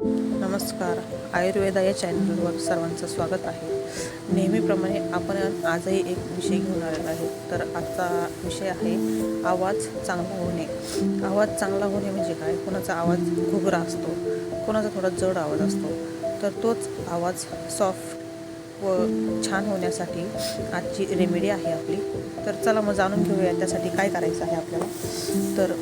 नमस्कार. आयुर्वेदा या चॅनलवर सर्वांचं स्वागत आहे. नेहमीप्रमाणे आपण आजही एक विषय घेऊन आलेला आहे. तर आजचा विषय आहे आवाज चांगला होणे. आवाज चांगला होणे म्हणजे काय? कोणाचा आवाज घुगरा असतो कोणाचा थोडा जड आवाज असतो. तर तोच आवाज सॉफ्ट व छान होण्यासाठी आजची रेमेडी आहे आपली. तर चला मग जाणून घेऊया त्यासाठी काय करायचं आहे आपल्याला. तर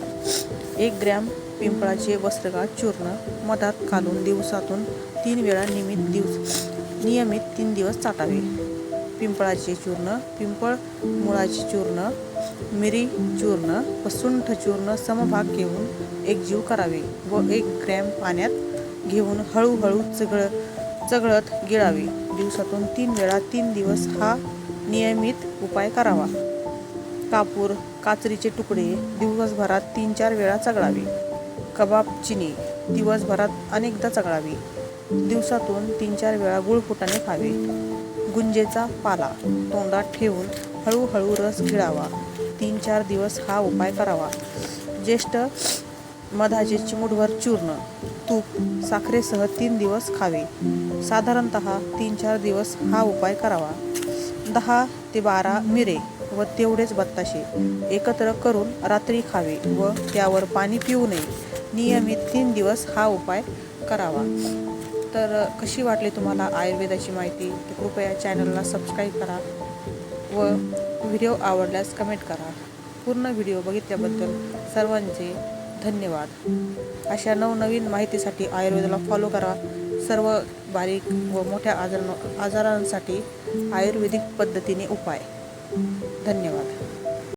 एक ग्रॅम पिंपळाचे वस्त्रगाळ चूर्ण मधात घालून दिवसातून तीन वेळा नियमित दिवस नियमित तीन दिवस चाटावे. पिंपळाचे चूर्ण पिंपळ मुळाचे चूर्ण मिरी चूर्ण व सुंठ चूर्ण समभाग घेऊन एकजीव करावे व एक ग्रॅम पाण्यात घेऊन हळूहळू चगळ चगळत गिळावे. दिवसातून तीन वेळा तीन दिवस हा नियमित उपाय करावा. कापूर काचरीचे तुकडे दिवसभरात तीन चार वेळा चगळावे. कबाब चिनी दिवसभरात अनेकदा चघळावी. दिवसातून तीन चार वेळा गुळफुटाने खावे. गुंजेचा पाला तोंडात ठेवून हळूहळू रस गिळावा तीन चार दिवस हा उपाय करावा. ज्येष्ठ मधाचे चिमूटभर चूर्ण तूप साखरेसह तीन दिवस खावे. साधारणत तीन चार दिवस हा उपाय करावा. दहा ते बारा मिरे व तेवढेच बत्ताशे एकत्र करून रात्री खावे व त्यावर पाणी पिऊ नये. नियमित तीन दिवस हा उपाय करावा. तर कशी वाटली तुम्हाला आयुर्वेदाची माहिती? तर कृपया चॅनलला सबस्क्राईब करा व व्हिडिओ आवडल्यास कमेंट करा. पूर्ण व्हिडिओ बघितल्याबद्दल सर्वांचे धन्यवाद. अशा नवनवीन माहितीसाठी आयुर्वेदाला फॉलो करा. सर्व बारीक व मोठ्या आजार आजारांसाठी आयुर्वेदिक पद्धतीने उपाय. धन्यवाद.